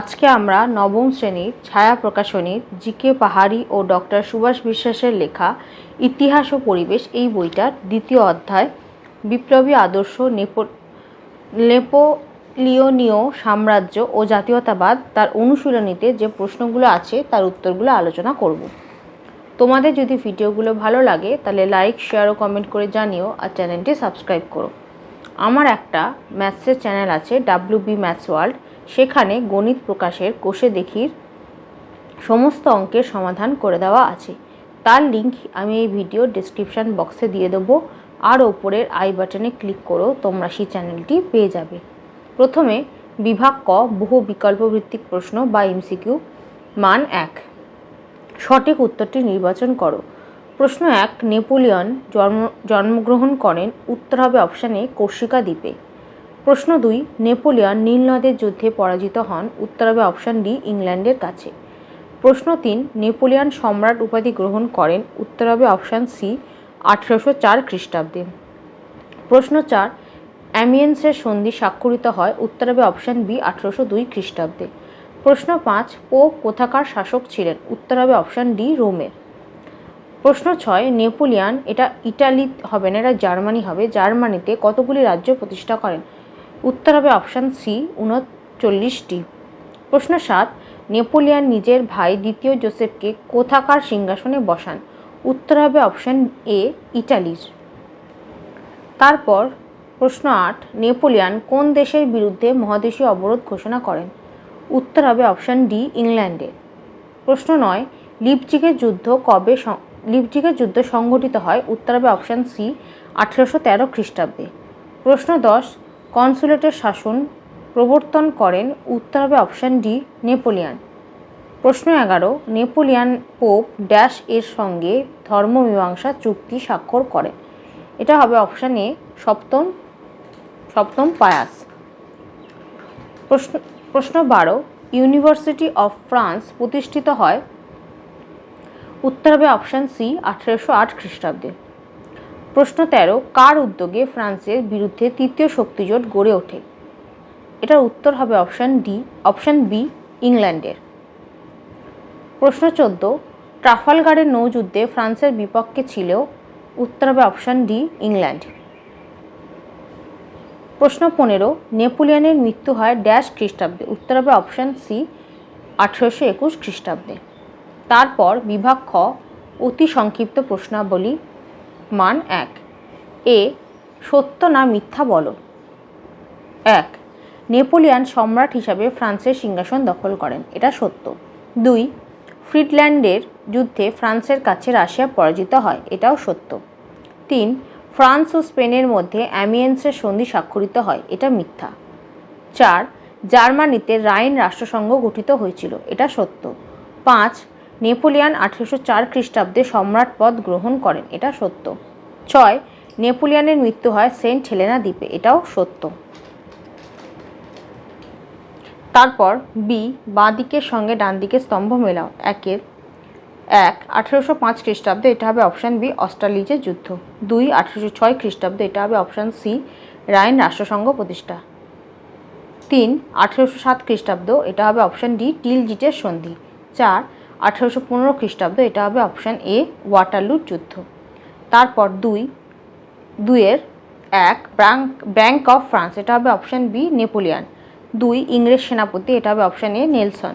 আজকে আমরা নবম শ্রেণির ছায়া প্রকাশনীর জিকে পাহাড়ি ও ডক্টর সুভাষ বিশ্বাসের লেখা ইতিহাস ও পরিবেশ এই বইটার দ্বিতীয় অধ্যায়, বিপ্লবী আদর্শ, নেপো, নেপোলিয়নীয় সাম্রাজ্য ও জাতীয়তাবাদ তার অনুশীলনীতে যে প্রশ্নগুলো আছে তার উত্তরগুলো আলোচনা করব। তোমাদের যদি ভিডিওগুলো ভালো লাগে তাহলে লাইক, শেয়ার ও কমেন্ট করে জানিও আর চ্যানেলটি সাবস্ক্রাইব করো। আমার একটা ম্যাথসের চ্যানেল আছে ডাব্লিউ বি ম্যাথস ওয়ার্ল্ড। সেখানে গণিত প্রকাশের কোষে দেখির সমস্ত অঙ্কের সমাধান করে দেওয়া আছে। তার লিঙ্ক আমি এই ভিডিও ডিসক্রিপশান বক্সে দিয়ে দেবো। আর ওপরের আই বাটনে ক্লিক করো, তোমরা সেই চ্যানেলটি পেয়ে যাবে। প্রথমে বিভাগ ক, বহু বিকল্প ভিত্তিক প্রশ্ন বা এমসিকিউ মান এক। সঠিক উত্তরটি নির্বাচন করো। প্রশ্ন এক, নেপোলিয়ন জন্ম, জন্মগ্রহণ করেন, উত্তর হবে অপশান কর্ষিকা দ্বীপে। প্রশ্ন দুই, নেপোলিয়ন নীল নদের যুদ্ধে পরাজিত হন। উত্তর হবে অপশান ডি, ইংল্যান্ডের কাছে। প্রশ্ন তিন, নেপোলিয়ন সম্রাট উপাধি গ্রহণ করেন। উত্তর হবে অপশান সি, আঠেরোশো চার খ্রিস্টাব্দে। প্রশ্ন চার, অ্যামিয়েন্সের সন্ধি স্বাক্ষরিত হয়। উত্তর হবে অপশান বি, আঠেরোশো দুই খ্রিস্টাব্দে। প্রশ্ন পাঁচ, পোপ কোথাকার শাসক ছিলেন? উত্তর হবে অপশান ডি, রোমের। প্রশ্ন ছয়, নেপোলিয়ান, এটা ইটালি হবে না, এটা জার্মানি হবে। জার্মানিতে কতগুলি রাজ্য প্রতিষ্ঠা করেন? উত্তর হবে অপশান সি, উনচল্লিশটি। প্রশ্ন সাত, নেপোলিয়ান নিজের ভাই দ্বিতীয় জোসেফকে কোথাকার সিংহাসনে বসান? উত্তর হবে অপশান এ, ইটালির। তারপর প্রশ্ন আট, নেপোলিয়ান কোন দেশের বিরুদ্ধে মহাদেশীয় অবরোধ ঘোষণা করেন? উত্তর হবে অপশান ডি ইংল্যান্ডের প্রশ্ন নয় লিপজিগের যুদ্ধ কবে লিপজিগের যুদ্ধ সংঘটিত হয়? উত্তর হবে অপশান সি, আঠেরোশো তেরো খ্রিস্টাব্দে। প্রশ্ন দশ কনসুলেটের শাসন প্রবর্তন করেন উত্তর হবে অপশান ডি, নেপোলিয়ান। প্রশ্ন এগারো, নেপোলিয়ান পোপ ড্যাশ এর সঙ্গে ধর্মমীমাংসা চুক্তি স্বাক্ষর করেন এটা হবে অপশান এ, সপ্তম সপ্তম পায়াস। প্রশ্ন প্রশ্ন বারো, ইউনিভার্সিটি অফ ফ্রান্স প্রতিষ্ঠিত হয় উত্তর হবে অপশান সি, আঠেরোশো আট খ্রিস্টাব্দে। প্রশ্ন তেরো, কার উদ্যোগে ফ্রান্সের বিরুদ্ধে তৃতীয় শক্তিজোট গড়ে ওঠে? এটার উত্তর হবে অপশান ডি, অপশান বি, ইংল্যান্ডের। প্রশ্ন চোদ্দ, ট্রাফালগারের নৌযুদ্ধে ফ্রান্সের বিপক্ষে ছিল উত্তর হবে অপশান ডি, ইংল্যান্ড। প্রশ্ন পনেরো, নেপোলিয়ানের মৃত্যু হয় ড্যাশ খ্রিস্টাব্দে, উত্তর হবে অপশান সি, আঠেরোশো একুশ খ্রিস্টাব্দে। তারপর বিভাগ খ, অতি সংক্ষিপ্ত প্রশ্নাবলী মান এক। এ, সত্য না মিথ্যা বলো। এক, নেপোলিয়ান সম্রাট হিসাবে ফ্রান্সের সিংহাসন দখল করেন। এটা সত্য। দুই, ফ্রিডল্যান্ডের যুদ্ধে ফ্রান্সের কাছে রাশিয়া পরাজিত হয়। এটাও সত্য। তিন, ফ্রান্স ও স্পেনের মধ্যে অ্যামিয়েন্সের সন্ধি স্বাক্ষরিত হয়। এটা মিথ্যা। চার, জার্মানিতে রাইন রাষ্ট্রসংঘ গঠিত হয়েছিল। এটা সত্য। পাঁচ নেপোলিয়ান আঠেরোশো চার খ্রিস্টাব্দে সম্রাট পদ গ্রহণ করেন, এটা সত্য। ছয়, নেপোলিয়ানের মৃত্যু হয় সেন্ট হেলেনা দ্বীপে, এটাও সত্য। তারপর বি বাঁ দিকের সঙ্গে ডান দিকের স্তম্ভ মেলাও, একের। এক, আঠেরোশো পাঁচ খ্রিস্টাব্দে এটা হবে অপশান বি অস্ট্রালিজের যুদ্ধ। দুই, আঠেরোশো ছয় খ্রিস্টাব্দে এটা হবে অপশান সি রাইন রাষ্ট্রসংঘ প্রতিষ্ঠা। তিন, আঠেরোশো সাত খ্রিস্টাব্দ এটা হবে অপশান ডি টিল জিটের সন্ধি। চার আঠেরোশো পনেরো খ্রিস্টাব্দ এটা হবে অপশান এ, ওয়াটারলুর যুদ্ধ। তারপর দুই, দুইয়ের এক ব্যাঙ্ক অফ ফ্রান্স, এটা হবে অপশান বি, নেপোলিয়ান। দুই, ইংরেজ সেনাপতি, এটা হবে অপশান এ, নেলসন।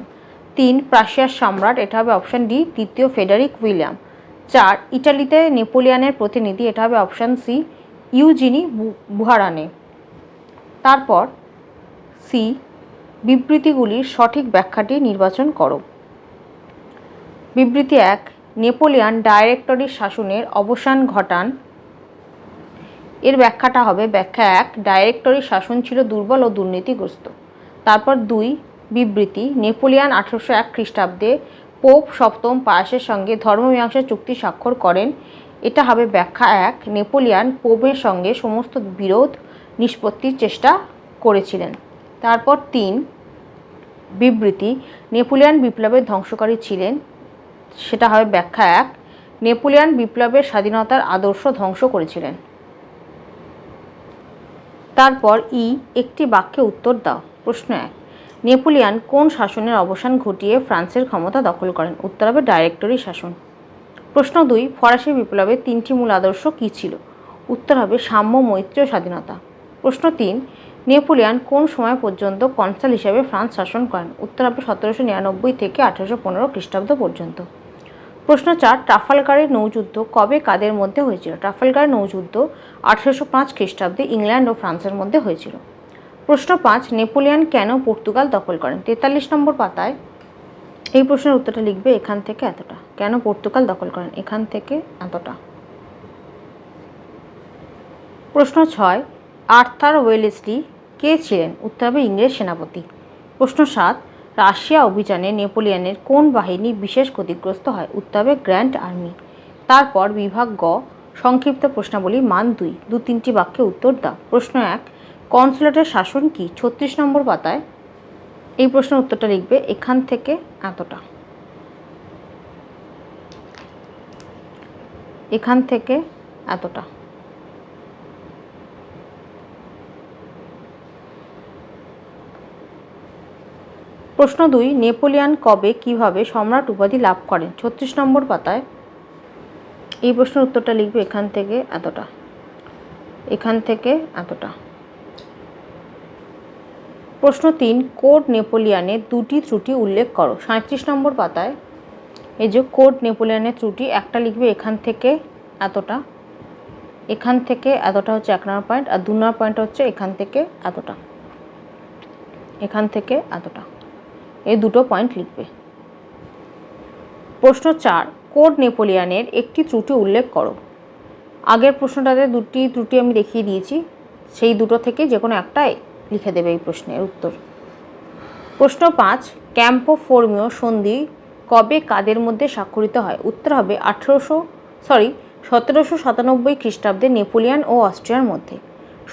তিন, প্রাশিয়ার সম্রাট, এটা হবে অপশান ডি, তৃতীয় ফেডারিক উইলিয়াম। চার, ইটালিতে নেপোলিয়ানের প্রতিনিধি, এটা হবে অপশান সি, ইউজিনি বুহারানে। তারপর সি, বিবৃতিগুলির সঠিক ব্যাখ্যাটি নির্বাচন করো। বিবৃতি এক, নেপোলিয়ান ডাইরেক্টরির শাসনের অবসান ঘটান। এর ব্যাখ্যাটা হবে, ব্যাখ্যা এক, ডাইরেক্টরির শাসন ছিল দুর্বল ও দুর্নীতিগ্রস্ত। তারপর দুই, বিবৃতি, নেপোলিয়ান আঠেরোশো এক খ্রিস্টাব্দে পোপ সপ্তম পায়াসের সঙ্গে ধর্মমীমাংসা চুক্তি স্বাক্ষর করেন। এটা হবে ব্যাখ্যা এক, নেপোলিয়ান পোপের সঙ্গে সমস্ত বিরোধ, নিষ্পত্তির চেষ্টা করেছিলেন। তারপর তিন, বিবৃতি, নেপোলিয়ান বিপ্লবের ধ্বংসকারী ছিলেন। সেটা হবে ব্যাখ্যা এক, নেপোলিয়ান বিপ্লবের স্বাধীনতার আদর্শ ধ্বংস করেছিলেন। তারপর ই, একটি বাক্যে উত্তর দাও। প্রশ্ন এক, নেপোলিয়ান কোন শাসনের অবসান ঘটিয়ে ফ্রান্সের ক্ষমতা দখল করেন? উত্তর হবে ডাইরেক্টরি শাসন। প্রশ্ন দুই, ফরাসি বিপ্লবের তিনটি মূল আদর্শ কী ছিল? উত্তর হবে সাম্য মৈত্রী স্বাধীনতা। প্রশ্ন তিন নেপোলিয়ান কোন সময় পর্যন্ত কনসাল হিসেবে ফ্রান্স শাসন করেন? উত্তর হবে সতেরোশো নিরানব্বই থেকে আঠেরোশো পনেরো খ্রিস্টাব্দ পর্যন্ত। প্রশ্ন চার, ট্রাফালগারের নৌযুদ্ধ কবে কাদের মধ্যে হয়েছিল? ট্রাফালগারের নৌযুদ্ধ আঠেরোশো পাঁচ খ্রিস্টাব্দে ইংল্যান্ড ও ফ্রান্সের মধ্যে হয়েছিল। প্রশ্ন পাঁচ, নেপোলিয়ান কেন পর্তুগাল দখল করেন? তেতাল্লিশ নম্বর পাতায় এই প্রশ্নের উত্তরটা লিখবে, এখান থেকে এতটা। কেন পর্তুগাল দখল করেন? এখান থেকে এতটা। প্রশ্ন ছয়, আর্থার ওয়েলেসলি কে ছিলেন? উত্তর হবে ইংরেজ সেনাপতি। প্রশ্ন সাত, রাশিয়া অভিযানে নেপোলিয়নের কোন বাহিনী বিশেষ ক্ষতিগ্রস্ত হয়? উত্তর হবে গ্র্যান্ড আর্মি। তারপর বিভাগ গ, সংক্ষিপ্ত প্রশ্নাবলী মান দুই, দু তিনটি বাক্যে উত্তর দাও। প্রশ্ন এক, কনসুলেটের শাসন কি? ছত্রিশ নম্বর পাতায় এই প্রশ্নের উত্তরটা লিখবে এখান থেকে এতটা। এখান থেকে এতটা। প্রশ্ন দুই, নেপোলিয়ান কবে কীভাবে সম্রাট উপাধি লাভ করেন? ছত্রিশ নম্বর পাতায় এই প্রশ্নের উত্তরটা লিখবে এখান থেকে এতটা। এখান থেকে এতটা। প্রশ্ন তিন, কোড নেপোলিয়ানে দুটি ত্রুটি উল্লেখ করো। সাঁত্রিশ নম্বর পাতায় এই যে কোড নেপোলিয়ানের ত্রুটি, একটা লিখবে এখান থেকে এতটা। এখান থেকে এতটা হচ্ছে এক নম্বর পয়েন্ট, আর দু নম্বর পয়েন্ট হচ্ছে এখান থেকে এতটা। এখান থেকে এতটা। এই দুটো পয়েন্ট লিখবে। প্রশ্ন চার, কোড নেপোলিয়ানের একটি ত্রুটি উল্লেখ করো। আগের প্রশ্নটাতে দুটি ত্রুটি আমি দেখিয়ে দিয়েছি, সেই দুটো থেকে যে কোনো একটাই লিখে দেবে এই প্রশ্নের উত্তর। প্রশ্ন পাঁচ ক্যাম্পো ফোর্মীয় সন্ধি কবে কাদের মধ্যে স্বাক্ষরিত হয়? উত্তর হবে আঠেরোশো সরি সতেরোশো সাতানব্বই খ্রিস্টাব্দে নেপোলিয়ান ও অস্ট্রিয়ার মধ্যে।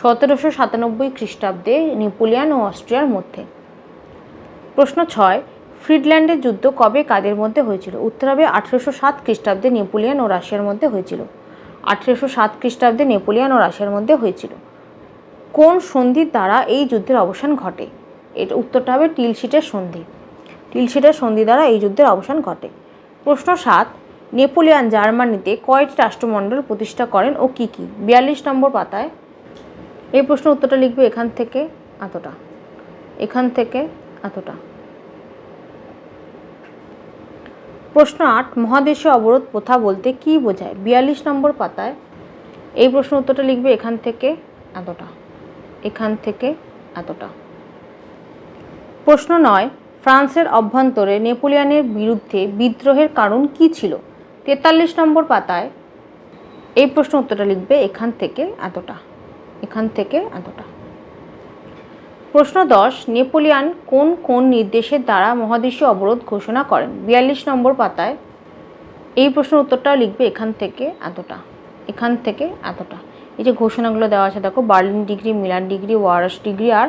সতেরোশো সাতানব্বই খ্রিস্টাব্দে নেপোলিয়ান ও অস্ট্রিয়ার মধ্যে। প্রশ্ন ছয় ফ্রিডল্যান্ডের যুদ্ধ কবে কাদের মধ্যে হয়েছিল? উত্তর হবে আঠেরোশো সাত খ্রিস্টাব্দে নেপোলিয়ান ও রাশিয়ার মধ্যে হয়েছিল। আঠেরোশো সাত খ্রিস্টাব্দে নেপোলিয়ান ও রাশিয়ার মধ্যে হয়েছিল। কোন সন্ধির দ্বারা এই যুদ্ধের অবসান ঘটে? এর উত্তরটা হবে টিলশিটের সন্ধি। টিলশিটের সন্ধি দ্বারা এই যুদ্ধের অবসান ঘটে। প্রশ্ন সাত, নেপোলিয়ান জার্মানিতে কয়টি রাষ্ট্রমণ্ডল প্রতিষ্ঠা করেন ও কী কী? বিয়াল্লিশ নম্বর পাতায়। এই প্রশ্ন উত্তরটা লিখবে এখান থেকে, এতটা। এখান থেকে এতটা। প্রশ্ন আট, মহাদেশীয় অবরোধ প্রথা বলতে কি বোঝায়? বিয়াল্লিশ নম্বর পাতায় এই প্রশ্ন উত্তরটা লিখবে এখান থেকে এতটা, এখান থেকে এতটা। প্রশ্ন নয়, ফ্রান্সের অভ্যন্তরে নেপোলিয়ানের বিরুদ্ধে বিদ্রোহের কারণ কি ছিল? তেতাল্লিশ নম্বর পাতায় এই প্রশ্ন উত্তরটা লিখবে এখান থেকে এতটা, এখান থেকে এতটা। প্রশ্ন দশ, নেপোলিয়ান কোন কোন নির্দেশের দ্বারা মহাদেশীয় অবরোধ ঘোষণা করেন? বিয়াল্লিশ নম্বর পাতায় এই প্রশ্নের উত্তরটা লিখবে এখান থেকে এতটা, এখান থেকে এতটা। এই যে ঘোষণাগুলো দেওয়া আছে, দেখো, Berlin decree, Milan decree, Warsaw decree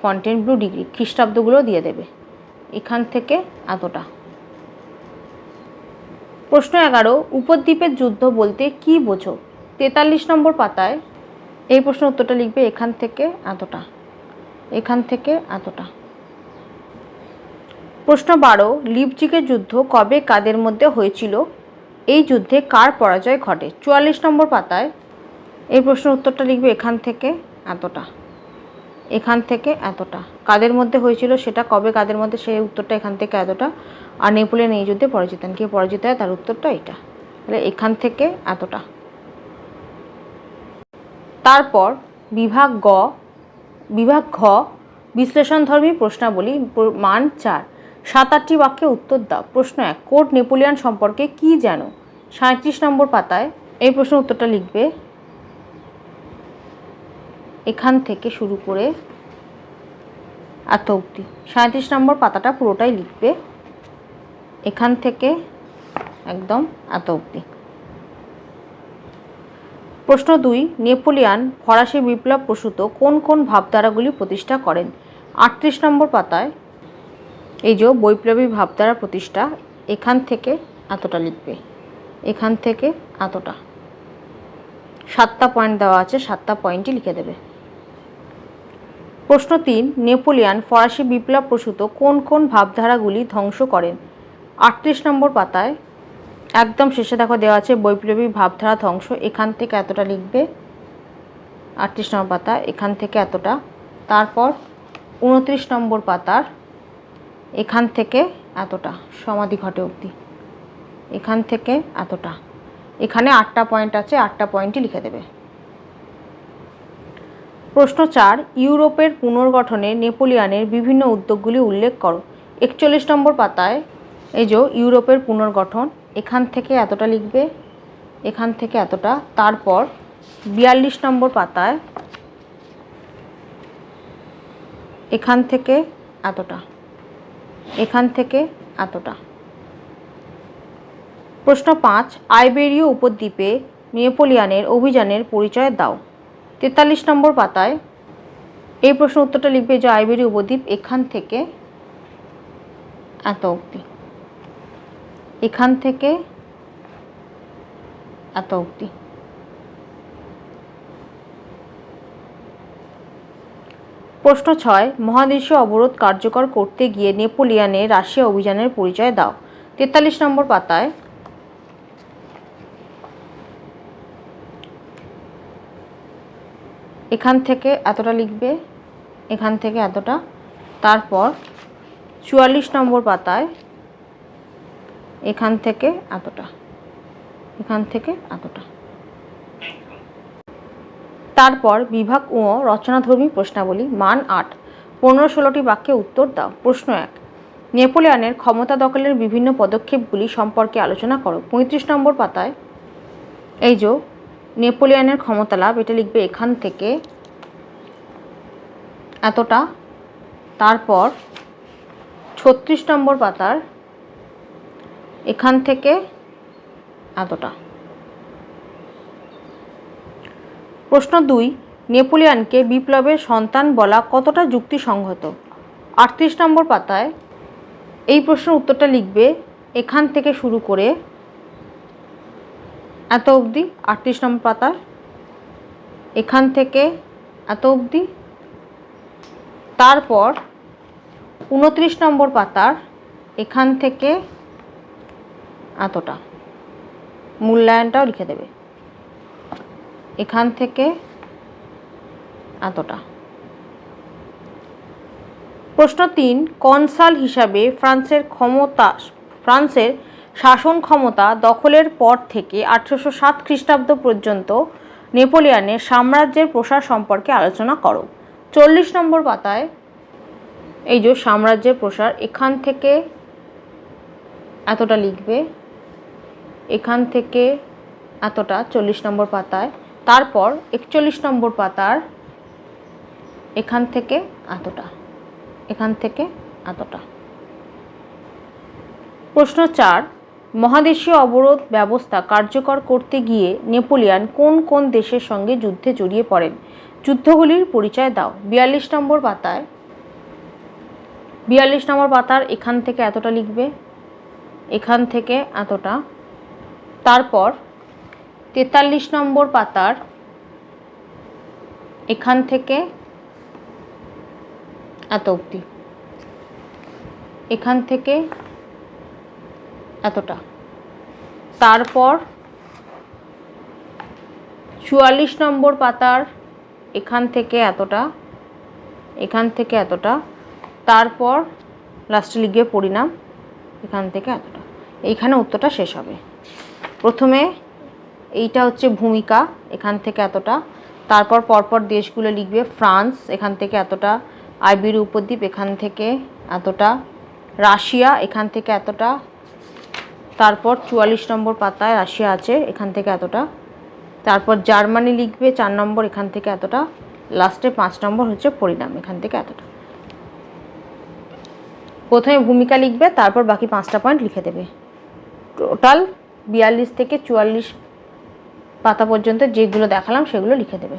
Fontainebleau blue degree খ্রিস্টাব্দগুলো দিয়ে দেবে। এখান থেকে এতটা। প্রশ্ন এগারো, উপদ্বীপের যুদ্ধ বলতে কি বোঝো? তেতাল্লিশ নম্বর পাতায় এই প্রশ্ন উত্তরটা লিখবে এখান থেকে এতটা। এখান থেকে এতটা। প্রশ্ন বারো লিপজিকের যুদ্ধ কবে কাদের মধ্যে হয়েছিল? এই যুদ্ধে কার পরাজয় ঘটে? চুয়াল্লিশ নম্বর পাতায় এই প্রশ্নের উত্তরটা লিখবে এখান থেকে এতটা। এখান থেকে এতটা। কাদের মধ্যে হয়েছিল সেটা কবে কাদের মধ্যে সেই উত্তরটা এখান থেকে এতটা। আর নেপোলিয়ন এই যুদ্ধে পরাজিত হন। কে পরাজিত হয় তার উত্তরটা এটা তাহলে এখান থেকে এতটা। তারপর বিভাগ গ বিভাগ ঘ বিশ্লেষণধর্মী প্রশ্নাবলী, প্র- মান চার। সাত আটটি বাক্যে উত্তর দাও। প্রশ্ন এক, কোড নেপোলিয়ান সম্পর্কে কি জানো? সাঁত্রিশ নম্বর পাতায় এই প্রশ্নের উত্তরটা লিখবে। এখান থেকে শুরু করে এত অবধি। সাঁত্রিশ নম্বর পাতাটা পুরোটাই লিখবে। এখান থেকে একদম এত অবধি। প্রশ্ন দুই, নেপোলিয়ান ফরাসি বিপ্লব প্রসূত কোন কোন ভাবধারাগুলি প্রতিষ্ঠা করেন? আটত্রিশ নম্বর পাতায় এই যে বৈপ্লবী ভাবধারা প্রতিষ্ঠা, এখান থেকে এতটা লিখবে। এখান থেকে এতটা। সাতটা পয়েন্ট দেওয়া আছে, সাতটা পয়েন্টই লিখে দেবে। প্রশ্ন তিন, নেপোলিয়ান ফরাসি বিপ্লব প্রসূত কোন কোন ভাবধারাগুলি ধ্বংস করেন? আটত্রিশ নম্বর পাতায় একদম শেষে দেখো দেওয়া আছে বৈপ্লবী ভাবধারা ধ্বংস। এখান থেকে এতটা লিখবে। আটত্রিশ নম্বর পাতা, এখান থেকে এতটা। তারপর উনত্রিশ নম্বর পাতার, এখান থেকে এতটা, সমাধি ঘটে অবধি। এখান থেকে এতটা। এখানে আটটা পয়েন্ট আছে, আটটা পয়েন্টই লিখে দেবে। প্রশ্ন চার, ইউরোপের পুনর্গঠনে নেপোলিয়ানের বিভিন্ন উদ্যোগগুলি উল্লেখ করো। একচল্লিশ নম্বর পাতায়, এই যে ইউরোপের পুনর্গঠন এখান থেকে এতটা লিখবে, এখান থেকে এতটা, তারপর বিয়াল্লিশ নম্বর পাতায় এখান থেকে এতটা, এখান থেকে এতটা। প্রশ্ন পাঁচ, আইবেরীয় উপদ্বীপে নেপোলিয়ানের অভিযানের পরিচয় দাও। তেতাল্লিশ নম্বর পাতায় এই প্রশ্ন উত্তরটা লিখবে যে আইবেরীয় উপদ্বীপ এখান থেকে এত অবধি। এখান থেকে এত অবধি। প্রশ্ন ছয়, মহাদেশীয় অবরোধ কার্যকর করতে গিয়ে নেপোলিয়ানের রাশিয়া অভিযানের পরিচয় দাও। তেতাল্লিশ নম্বর পাতায়। এখান থেকে এতটা লিখবে, এখান থেকে এতটা। তারপর চুয়াল্লিশ নম্বর পাতায়। এখান থেকে এতটা। এখান থেকে এতটা। তারপর বিভাগ ও রচনাধর্মী প্রশ্নাবলী, মান আট। পনেরো ষোলোটি বাক্যে উত্তর দাও। প্রশ্ন এক। নেপোলিয়ানের ক্ষমতা দখলের বিভিন্ন পদক্ষেপগুলি সম্পর্কে আলোচনা করো। পঁয়ত্রিশ নম্বর পাতায় এই যে নেপোলিয়ানের ক্ষমতা লাভ, এটা লিখবে এখান থেকে এতটা। তারপর ছত্রিশ নম্বর পাতার এখান থেকে এতটা। প্রশ্ন দুই, নেপোলিয়ানকে বিপ্লবের সন্তান বলা কতটা যুক্তিসঙ্গত? আটত্রিশ নম্বর পাতায় এই প্রশ্নের উত্তরটা লিখবে, এখান থেকে শুরু করে এত অবধি, আটত্রিশ নম্বর পাতার এখান থেকে এত অবধি, তারপর উনত্রিশ নম্বর পাতার, এখান থেকে এতটা। মূল্যায়নটাও লিখে দেবে। এখান থেকে এতটা। প্রশ্ন তিন, কনসাল হিসাবে ফ্রান্সের ক্ষমতা, ফ্রান্সের শাসন ক্ষমতা দখলের পর থেকে আঠেরোশো সাত খ্রিস্টাব্দ পর্যন্ত নেপোলিয়ানের সাম্রাজ্যের প্রসার সম্পর্কে আলোচনা করো। চল্লিশ নম্বর পাতায় এই যে সাম্রাজ্যের প্রসার, এখান থেকে এতটা লিখবে। এখান থেকে এতটা, চল্লিশ নম্বর পাতায়। তারপর একচল্লিশ নম্বর পাতার এখান থেকে এতটা, এখান থেকে এতটা। প্রশ্ন চার, মহাদেশীয় অবরোধ ব্যবস্থা কার্যকর করতে গিয়ে নেপোলিয়ান কোন কোন দেশের সঙ্গে যুদ্ধে জড়িয়ে পড়েন? যুদ্ধগুলির পরিচয় দাও। বিয়াল্লিশ নম্বর পাতায়, বিয়াল্লিশ নম্বর পাতার এখান থেকে এতটা লিখবে, এখান থেকে এতটা তারপর তেতাল্লিশ নম্বর পাতার এখান থেকে এত অবধি। এখান থেকে এতটা। তারপর চুয়াল্লিশ নম্বর পাতার এখান থেকে এতটা, এখান থেকে এতটা, তারপর লাস্টে লিখবে পরিণাম এখান থেকে এতটা। এইখানে উত্তরটা শেষ হবে। প্রথমে এইটা হচ্ছে ভূমিকা এখান থেকে এতটা। তারপর পরপর দেশগুলো লিখবে, ফ্রান্স এখান থেকে এতটা, আইবির উপদ্বীপ এখান থেকে এতটা, রাশিয়া এখান থেকে এতটা, তারপর চুয়াল্লিশ নম্বর পাতায় রাশিয়া আছে এখান থেকে এতটা, তারপর জার্মানি লিখবে চার নম্বর এখান থেকে এতটা, লাস্টে পাঁচ নম্বর হচ্ছে পরিণাম এখান থেকে এতটা। প্রথমে ভূমিকা লিখবে, তারপর বাকি পাঁচটা পয়েন্ট লিখে দেবে। টোটাল বিয়াল্লিশ থেকে চুয়াল্লিশ পাতা পর্যন্ত যেগুলো দেখালাম সেগুলো লিখে দেবে।